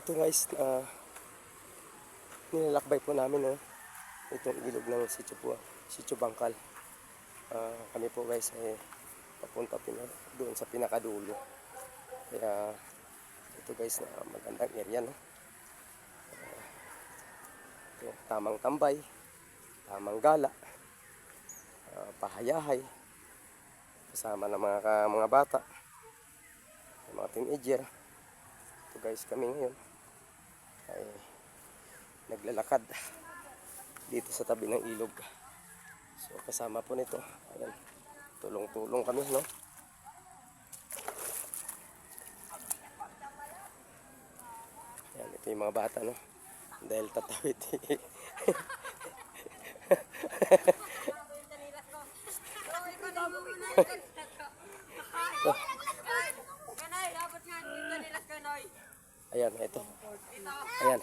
Ito guys, uh, nilalakbay po namin no, itong ilog ng Sitio po, Sitio Bangkal. Ah, kami po guys ay papunta pina, doon sa pinakadulo. Kaya ito guys na magandang area no. Ah, ito, tamang tambay, tamang gala, ah, pahayahay, kasama ng mga, mga bata, mga teenager. Ito guys kami ngayon ay naglalakad dito sa tabi ng ilog. So kasama po nito, ayan, tulong-tulong kami, no? Ayan, ito yung mga bata, no? Dahil tatawid. Kanay, dapat nga dito nila kanay. Ayan, ito. Ayan.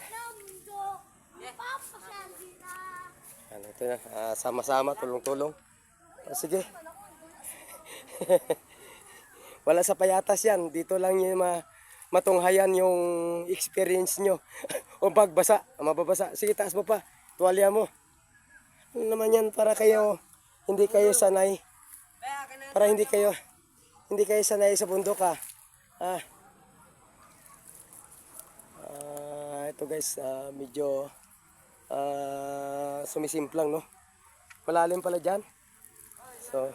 Ayan, ito na. Ah, sama-sama, tulong-tulong. Ah, sige. Wala sa payatas yan. Dito lang yung ma matunghayan yung experience nyo. o pagbasa, mababasa. Sige, taas mo pa. Tuwalya mo. Ano naman yan para kayo, hindi kayo sanay. Para hindi kayo, hindi kayo sanay sa bundok ha. Ah. Ah, ito guys, ah, medyo ah, sumisimplang no. Malalim pala dyan. So,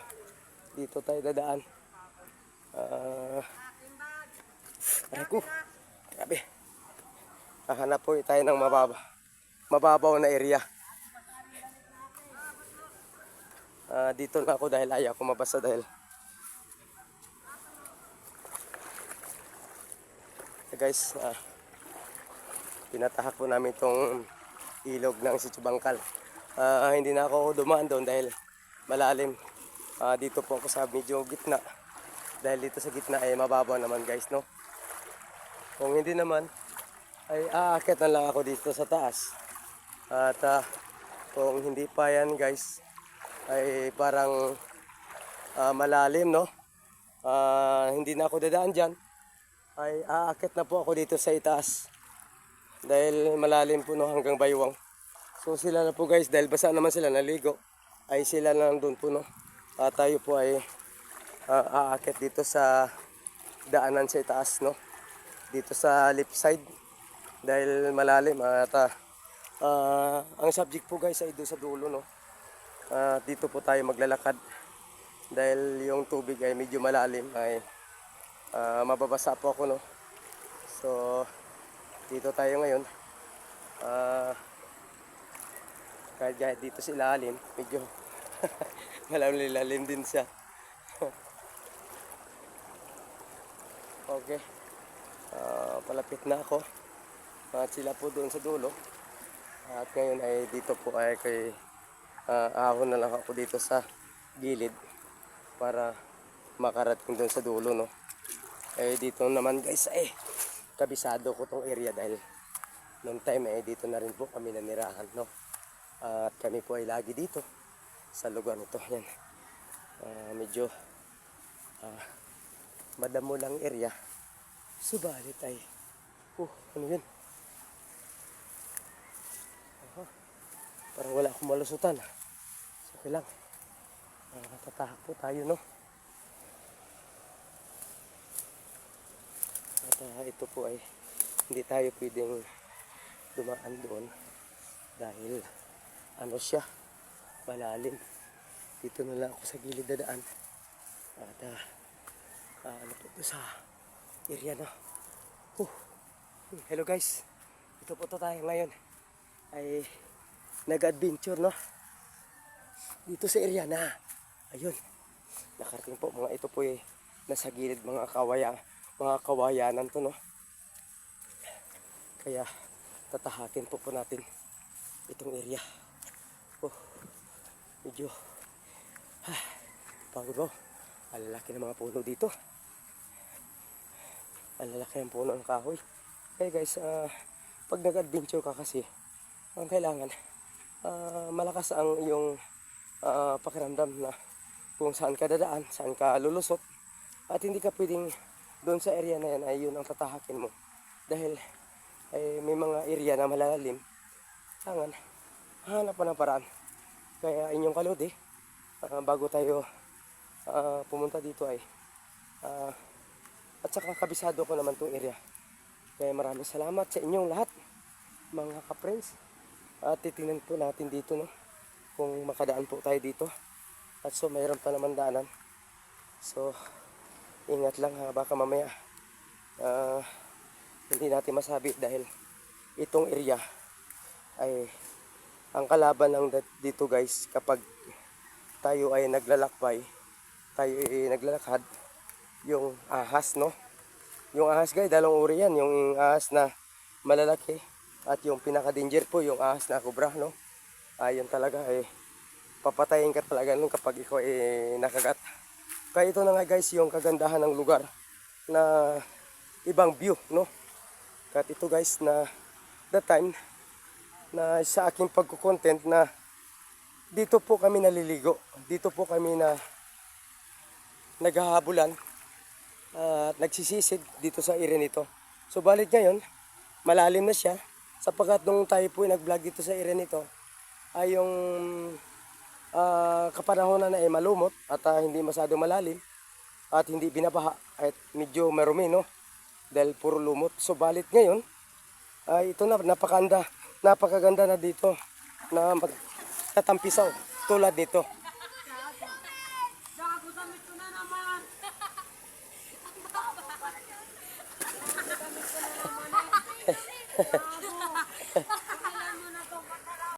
dito tayo dadaan. Ah, aray ko. Grabe. Hahanap po tayo ng mababa. Mababaw na area. Ah, dito na ako dahil ayaw ko mabasa dahil guys, ah, tinatahak po namin itong ilog ng Sitio Bangkal. Ah, hindi na ako dumaan doon dahil malalim. Ah, dito po ako sa medyo gitna. Dahil dito sa gitna ay mababaw naman guys, no? Kung hindi naman, ay aakyat na lang ako dito sa taas. At ah, kung hindi pa yan guys, ay parang ah, malalim, no? Ah, hindi na ako dadaan dyan ay aakit na po ako dito sa itaas dahil malalim po no hanggang baywang. So sila na po guys dahil basa naman sila naligo ay sila na lang doon po no. At tayo po ay ah, aakit dito sa daanan sa itaas no. Dito sa left side. Dahil malalim at ah, ah, ang subject po guys ay doon sa dulo no. Ah, dito po tayo maglalakad. Dahil yung tubig ay medyo malalim ay Ah, mababasa po ako no. So dito tayo ngayon. Ah kahit kahit dito sa ilalim, medyo malalim lalim din siya. okay. Ah, palapit na ako. At sila po doon sa dulo. At ngayon ay dito po ay kay ah, ahon na lang ako dito sa gilid para makarating doon sa dulo no. Eh dito naman guys eh kabisado ko tong area dahil noong time eh dito na rin po kami nanirahan no. At kami po ay lagi dito sa lugar nito. Yan. Ah, medyo ah, madamo lang area. Subalit ay oh, ano yun? Aha. Parang wala akong malusutan. Okay lang. Ah, tatahak po tayo no. Ah, ito po ay hindi tayo pwedeng dumaan doon dahil ano siya, malalim. Dito na lang ako sa gilid na daan. At ah, ah, ano po sa area na. Oh, hello guys. Ito po to tayo ngayon. Ay nag-adventure no. Dito sa area na. Ayun. Nakarating po mga ito po eh nasa gilid mga kawaya mga kawayanan to no? Kaya tatahakin po po natin itong area. Oh medyo ah, pagod mo alalaki ng mga puno dito. Alalaki ng puno ng kahoy. Kaya guys ah, pag nag-adventure ka kasi ang kailangan ah, malakas ang iyong ah, pakiramdam na kung saan ka dadaan saan ka lulusot at hindi ka pwedeng doon sa area na yan ay yun ang tatahakin mo. Dahil ay may mga area na malalalim. Tangan, hanap pa ng paraan. Kaya inyong kalodi, ah, bago tayo ah, pumunta dito ay ah, at saka kabisado ko naman tong area. Kaya maraming salamat sa inyong lahat, mga ka-friends. At titingnan po natin dito, no? Kung makadaan po tayo dito. At so, mayroon pa naman daanan. So, ingat lang ha, baka mamaya ah, hindi natin masabi dahil itong area ay ang kalaban ng dat- dito guys kapag tayo ay naglalakbay, tayo ay naglalakad, yung ahas, no? Yung ahas guys, dalawang uri yan. Yung ahas na malalaki at yung pinaka-danger po, yung ahas na kubra, no? Ayun talaga, eh, papatayin ka talaga nun kapag ikaw eh, nakagat. Kaya ito na nga guys, yung kagandahan ng lugar na ibang view, no? Kahit ito guys na that time na sa aking pagkukontent na dito po kami naliligo. Dito po kami na naghahabulan at nagsisisid dito sa area nito. So balik ngayon, malalim na siya sapagkat nung tayo po nag-vlog dito sa area nito ay yung ah, kapanahonan na ay malumot at ah, hindi masyado malalim at hindi binabaha at medyo marumi no dahil puro lumot. So balit ngayon ay ito na napakanda napakaganda na dito na magtatampisaw tulad nito. Na